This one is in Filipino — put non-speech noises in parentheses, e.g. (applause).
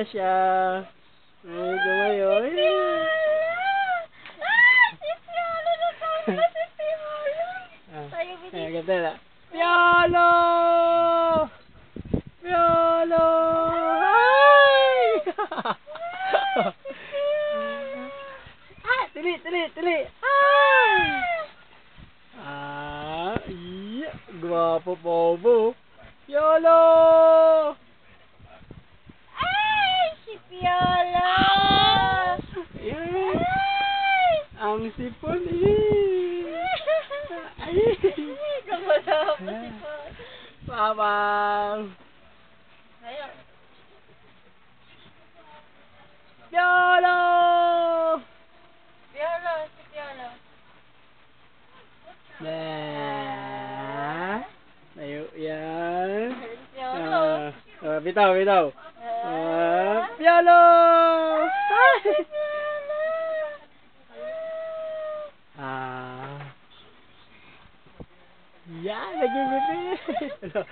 na siya. Ay, gumayo. Ah, ay, binili. ganda na. Piolo! Piolo! Ay! (laughs) ah, tili, tili, tili. Ay! Ah, iya. Gwapo po Piolo! Ay, si Piolo. Ay, Ay. Ang sipon eh. Ay. Gumala pa si Piolo. Babang. Ayun. Piolo! Piolo, si Piolo. Na. Tayo yan. Piolo. Ah, ah, bitaw, bitaw. Ah, Piolo si Piolo. Ah. Yan, nagigipit.